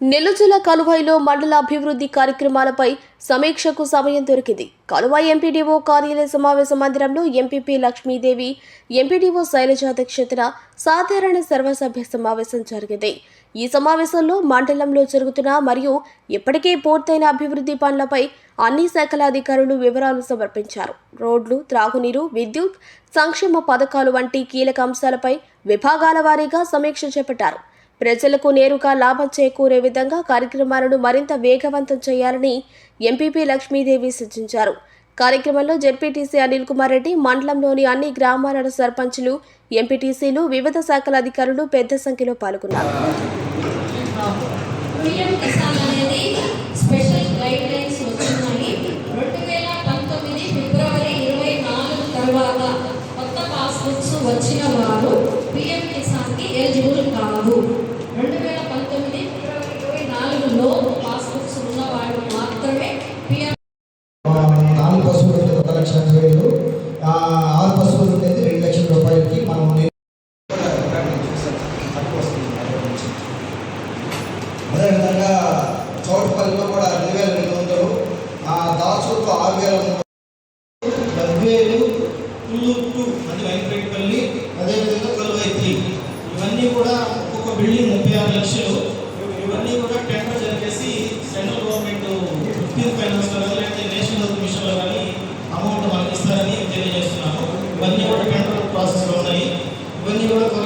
నెల్లూరు జిల్లా మండల అభివృద్ధి కార్యక్రమాలపై సమీక్షకు సమయం దొరికింది. కలువాయి ఎంపీడీఓ కార్యాలయ సమావేశ మందిరంలో ఎంపీపీ లక్ష్మీదేవి ఎంపీడీఓ శైలజ అధ్యక్షతన సాధారణ సర్వసభ్య సమావేశం జరిగింది. ఈ సమావేశంలో మండలంలో జరుగుతున్న మరియు ఇప్పటికే పూర్తయిన అభివృద్ధి పనులపై అన్ని శాఖల అధికారులు వివరాలు సమర్పించారు. రోడ్లు త్రాగునీరు విద్యుత్ సంక్షేమ పథకాలు వంటి కీలక అంశాలపై విభాగాల వారీగా సమీక్ష చేపట్టారు. ప్రజలకు నేరుగా లాభం చేకూరే విధంగా కార్యక్రమాలను మరింత వేగవంతం చేయాలని ఎంపీపీ లక్ష్మీదేవి సూచించారు. కార్యక్రమంలో జెడ్పీటీసీ అనిల్ కుమార్ రెడ్డి మండలంలోని అన్ని గ్రామాల సర్పంచులు ఎంపీటీసీలు వివిధ శాఖల అధికారులు పెద్ద సంఖ్యలో పాల్గొన్నారు. వచ్చిన వారు పిఎం కిసాన్కి ఎలిజిబుల్ కాదు అదేవిధంగా చౌటపల్లిలో కూడా రెండు వేల రెండు వందలు ఆ ఆరు వేల మూడు గద్వేలు అది వెంకటపల్లి అదేవిధంగా కలువై ఇవన్నీ కూడా ఒక్కొక్క బిల్డింగ్ ముప్పై ఆరు లక్షలు. ఇవన్నీ కూడా టెండర్ జరిగేసి సెంట్రల్ గవర్నమెంట్ ఫిఫ్టీన్ ఫైనాన్స్లో లేకపోతే నేషనల్ హెల్త్ మిషన్ కానీ అమౌంట్ మనకి ఇస్తారని తెలియజేస్తున్నాము. ఇవన్నీ కూడా టెండర్ ప్రాసెస్లో ఉన్నాయి. ఇవన్నీ కూడా